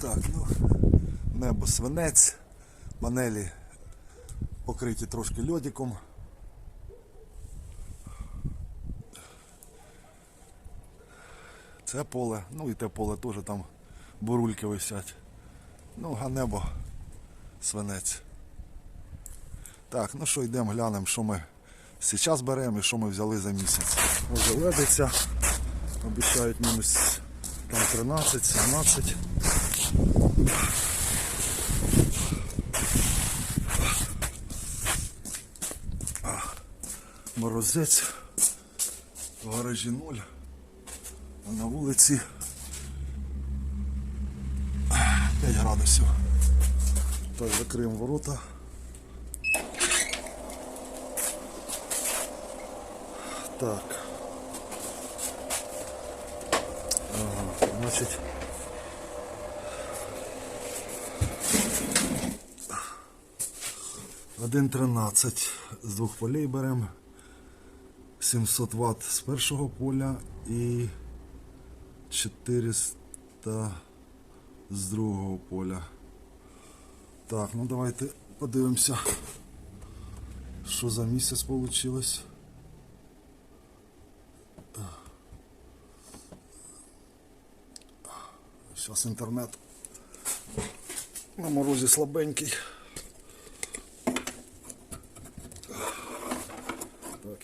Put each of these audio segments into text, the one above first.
Так, ну, небо свинець, панелі покриті трошки льодиком. Це поле, ну і те поле теж там бурульки висять. Ну, а небо свинець. Так, ну що, йдемо глянемо, що ми зараз беремо і що ми взяли за місяць. Може ледиться. Обіцяють мінус там 13, 17. Морозець. В гаражі 0. А на вулиці 5 градусів. Так, закриємо ворота. Так. Ага, значить. Один 13 з двох полей беремо. 700 Вт з першого поля і 400 з другого поля. Так, ну давайте подивимося, що за місяць вийшло. Зараз інтернет на морозі слабенький.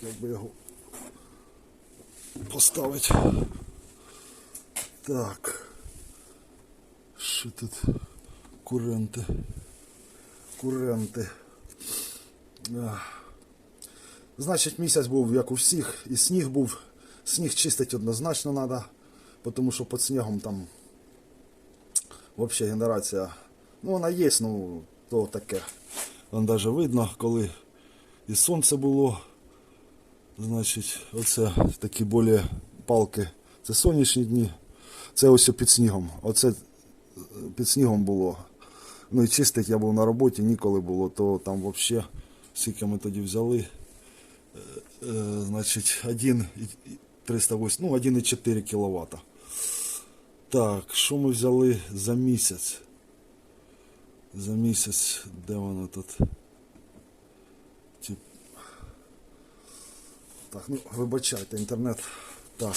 Так, як би його поставити. Так. Що тут? Куренти. Куренти. Значить, місяць був, як у всіх, і сніг був. Сніг чистити однозначно треба, тому що під снігом там взагалі генерація. Ну, вона є, ну, то таке. Вон навіть видно, коли і сонце було. Значить, оце такі болі палки. Це сонячні дні. Це ось під снігом. Оце е, під снігом було. Ну і чистить я був на роботі, ніколи було, то там взагалі, скільки ми тоді взяли. Е, е, значить, 1,308, ну 1,4 кВт. Так, що ми взяли за місяць? За місяць, де воно тут? Так, ну вибачайте, інтернет. Так.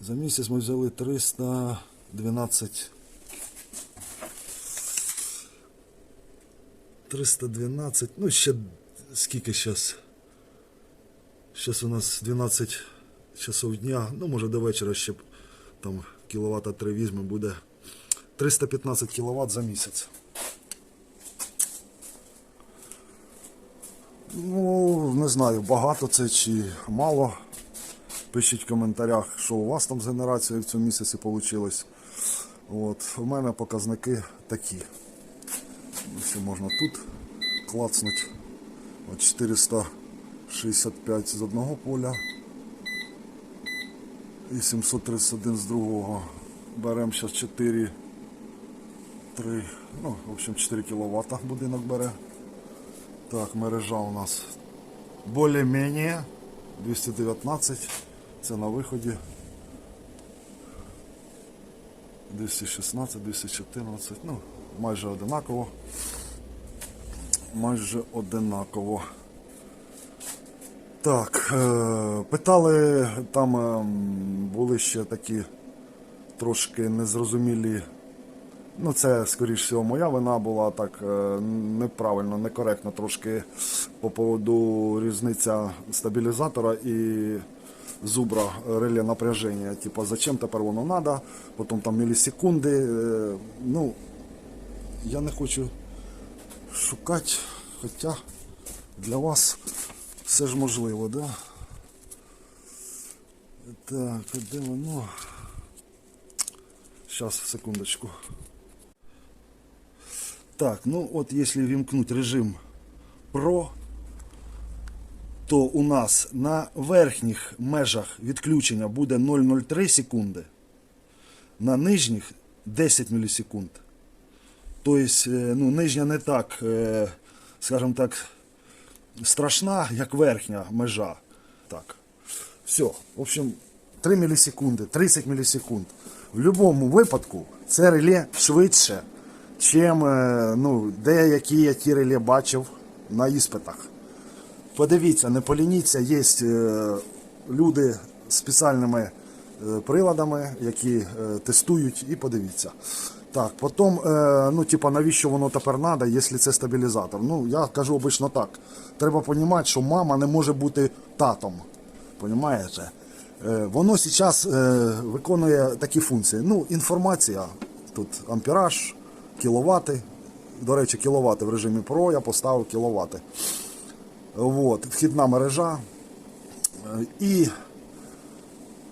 За місяць ми взяли 312. 312, ну ще скільки зараз? Зараз у нас 12 часов дня, ну може до вечора ще там кіловата 3 візьме, буде 315 кВт за місяць. Ну, не знаю, багато це чи мало. Пишіть в коментарях, що у вас там з генерацією в цьому місяці вийшло. От, у мене показники такі. Все можна тут клацнути. От 465 з одного поля і 731 з другого. Беремо зараз 4, 3, ну, в общем 4 кВт будинок бере. Так, мережа у нас более-менее 219. Це на виході. 216, 214, ну, майже одинаково. Майже одинаково. Так, е, питали, там е, були ще такі трошки незрозумілі. Ну, це, скоріш всього, моя вина була так е, неправильно, некоректно трошки по поводу різниця стабілізатора і зубра реле напряження. Типа, зачем тепер воно треба, потім там мілісекунди. е, Ну, я не хочу шукати, хоча для вас все ж можливо, да? Так, де воно? Зараз, секундочку. Так, ну от якщо вімкнути режим Pro, то у нас на верхніх межах відключення буде 0,03 секунди, на нижніх 10 мілісекунд. Тобто, е, ну, нижня не так, е, скажімо так, страшна, як верхня межа. Так. Все. В общем, 3 мілісекунди, 30 мілісекунд. В будь-якому випадку це реле швидше, чим е, ну, деякі я ті реле бачив на іспитах. Подивіться, не полініться, є е, люди з спеціальними е, приладами, які тестують, і подивіться. Так, потім, ну, типа, навіщо воно тепер треба, якщо це стабілізатор? Ну, я кажу обично так. Треба розуміти, що мама не може бути татом. Понімаєте? Е, Воно зараз виконує такі функції. Ну, інформація, тут ампераж, кіловати. До речі, кіловати в режимі Pro я поставив кіловати. От, вхідна мережа. Е, І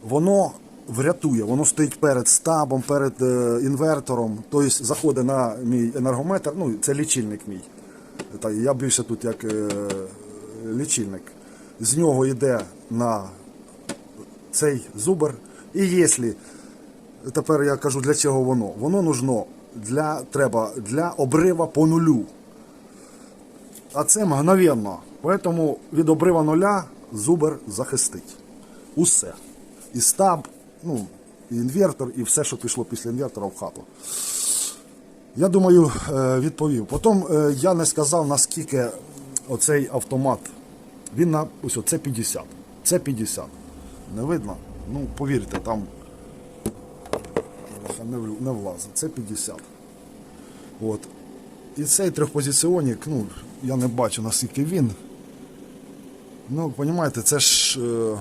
воно врятує, воно стоїть перед стабом, перед е, інвертором. Тобто заходить на мій енергометр, ну це лічильник мій. Я більше тут як е, лічильник. З нього йде на цей зубр. І якщо, тепер я кажу, для чого воно? Воно нужно для, треба для обрива по нулю. А це мгновенно. Тому від обрива нуля зубр захистить. Усе. І стаб, ну, і інвертор, і все, що пішло після інвертора в хату. Я думаю, е, відповів. Потім е, я не сказав, наскільки оцей автомат. Він на ось це 50. Це 50. Не видно? Ну, повірте, там не, не влазить. Це 50. От. І цей трьохпозиціонник, ну, я не бачу наскільки він. Ну, розумієте, це ж е,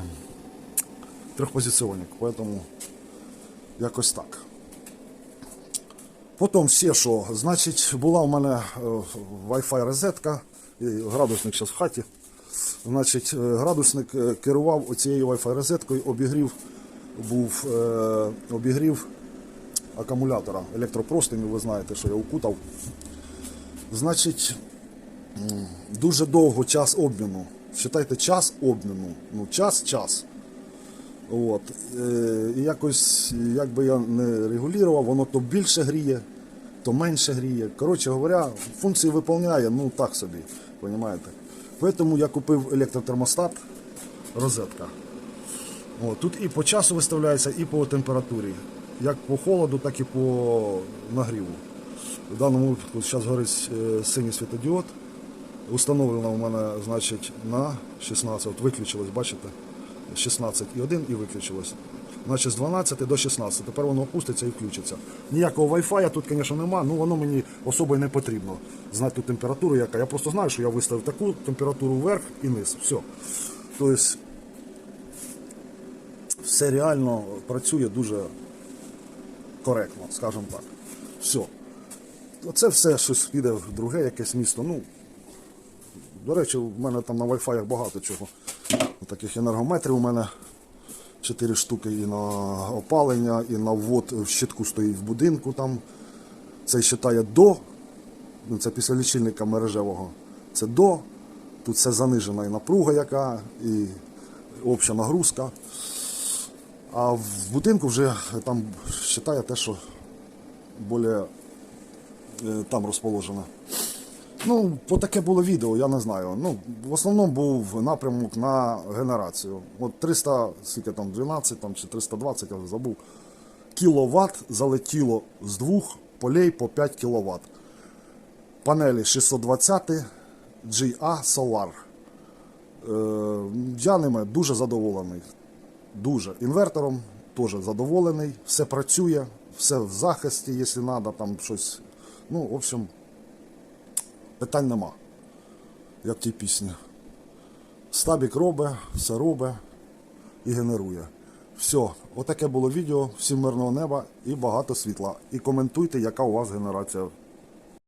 трьохпозиціонник, поэтому якось так. Потім ще що, значить, була у мене е, Wi-Fi розетка, градусник зараз в хаті. Значить, е, градусник е, керував оцією Wi-Fi розеткою, обігрів був е, обігрів акумулятора електропростиню, ви знаєте, що я укутав. Значить, дуже довго час обміну. Вважайте, час обміну. Ну, час, час. От. Е, і якось, як би я не регулював, воно то більше гріє, то менше гріє. Коротше говоря, функції виконує, ну так собі, розумієте. Тому я купив електротермостат, розетка. О, тут і по часу виставляється, і по температурі. Як по холоду, так і по нагріву. В даному випадку зараз горить е, синій світодіод. Установлено у мене значить, на 16, от виключилось, бачите? 16,1 і виключилось. Значить, з 12 до 16. Тепер воно опуститься і включиться. Ніякого Wi-Fi тут, звісно, нема, ну воно мені особо не потрібно. Знати ту температуру, яка. Я просто знаю, що я виставив таку температуру вверх і низ. Все. Тобто все реально працює дуже коректно, скажімо так. Все. Оце все щось піде в друге якесь місто. Ну, до речі, в мене там на Wi-Fi багато чого. Таких енергометрів у мене 4 штуки і на опалення, і на ввод в щитку стоїть в будинку. там. Цей считає до, ну це після лічильника мережевого. Це до. Тут все занижена і напруга, яка, і обща нагрузка. А в будинку вже там вважає те, що більше е, там розположено. Ну, таке було відео, я не знаю. Ну, в основному був напрямок на генерацію. От 300, скільки там, 12 там, чи 320, я вже забув. Кіловат залетіло з двох полей по 5 кВт. Панелі 620 GA Solar. Е, я ними дуже задоволений. Дуже. Інвертором теж задоволений, все працює, все в захисті, якщо треба, там щось. Ну, в общем, питань нема. Як в тій пісні. Стабік робить, все робить і генерує. Все, отаке було відео. Всім мирного неба і багато світла. І коментуйте, яка у вас генерація